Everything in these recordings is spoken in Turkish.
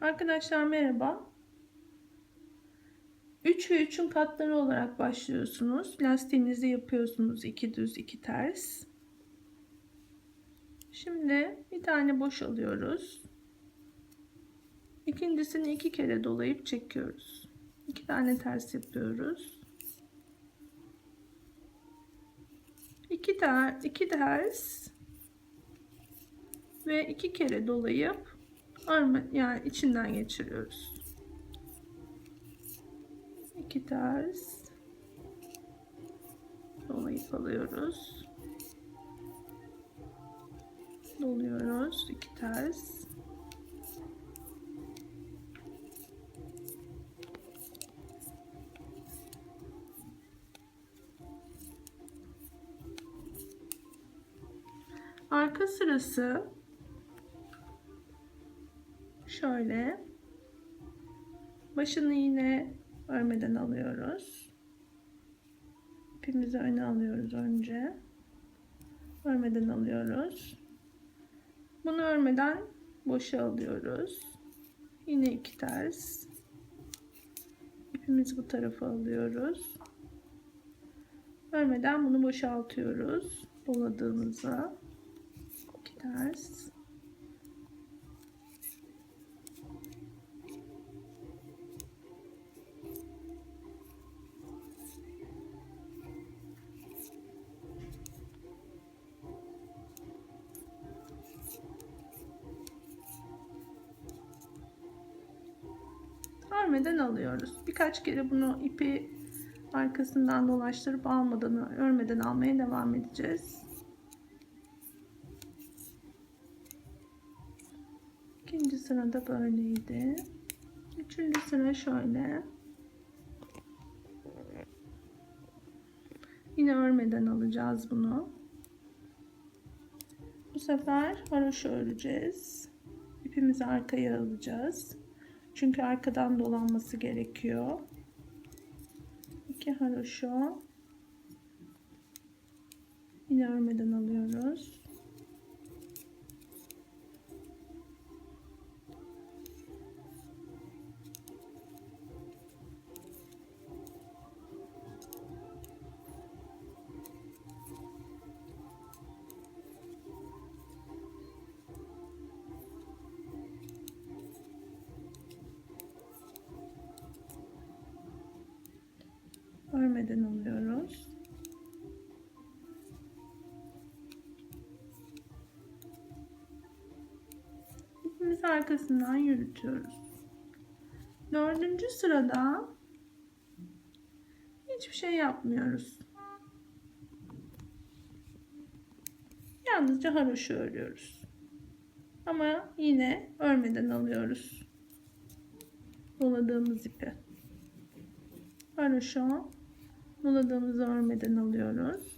Arkadaşlar merhaba. 3 ve 3'ün katları olarak başlıyorsunuz. Lastiğinizi yapıyorsunuz. 2 düz 2 ters. Şimdi bir tane boş alıyoruz. İkincisini iki kere dolayıp çekiyoruz. 2 tane ters yapıyoruz. 2 ter, iki ters ve iki kere dolayıp arma yani içinden geçiriyoruz. İki ters dolayıp alıyoruz. Doluyoruz. iki ters. Arka sırası şöyle başını yine örmeden alıyoruz. İpimizi öne alıyoruz önce. Örmeden alıyoruz. Bunu örmeden boşa alıyoruz. Yine iki ters. İpimizi bu tarafa alıyoruz. Örmeden bunu boşaltıyoruz. Doladığımızda iki ters. Örmeden alıyoruz. Birkaç kere bunu ipi arkasından dolaştırıp almadan örmeden almaya devam edeceğiz. İkinci sırada böyleydi. Üçüncü sıra şöyle. Yine örmeden alacağız bunu. Bu sefer haroşa öreceğiz. İpimizi arkaya alacağız. Çünkü arkadan dolanması gerekiyor. İki haroşo. Yine örmeden alıyoruz. Örmeden alıyoruz. İpimizi arkasından yürütüyoruz. Dördüncü sırada hiçbir şey yapmıyoruz. Yalnızca haroşa örüyoruz. Ama yine örmeden alıyoruz. Doladığımız ipi. Haroşa doladığımızı örmeden alıyoruz.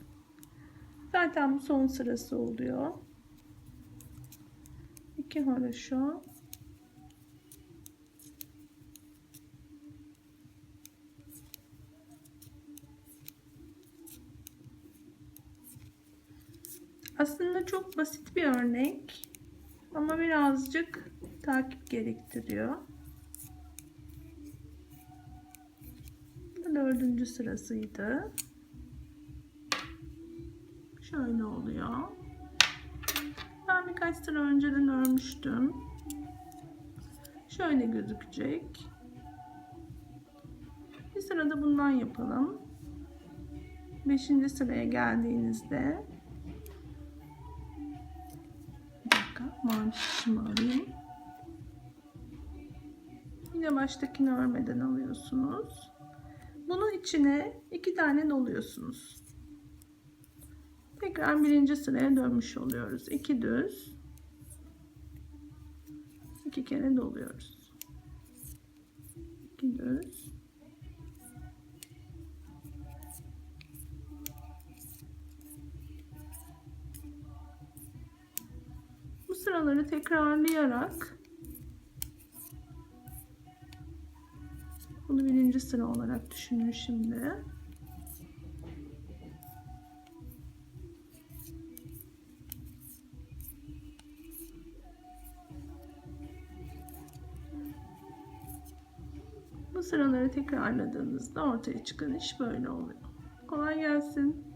Zaten bu son sırası oluyor. 2 haroşa Aslında çok basit bir örnek ama birazcık takip gerektiriyor. Dördüncü sırasıydı. Şöyle oluyor. Ben birkaç sıra önceden örmüştüm. Şöyle gözükecek. Bir sırada bundan yapalım. Beşinci sıraya geldiğinizde bir dakika mavi şişimi alayım. Yine baştakini örmeden alıyorsunuz. Bunun içine iki tane doluyorsunuz. Tekrar birinci sıraya dönmüş oluyoruz. İki düz. iki kere doluyoruz. İki düz. Bu sıraları tekrarlayarak Bunu birinci sıra olarak düşünün şimdi. Bu sıraları tekrarladığınızda ortaya çıkan iş böyle oluyor. Kolay gelsin.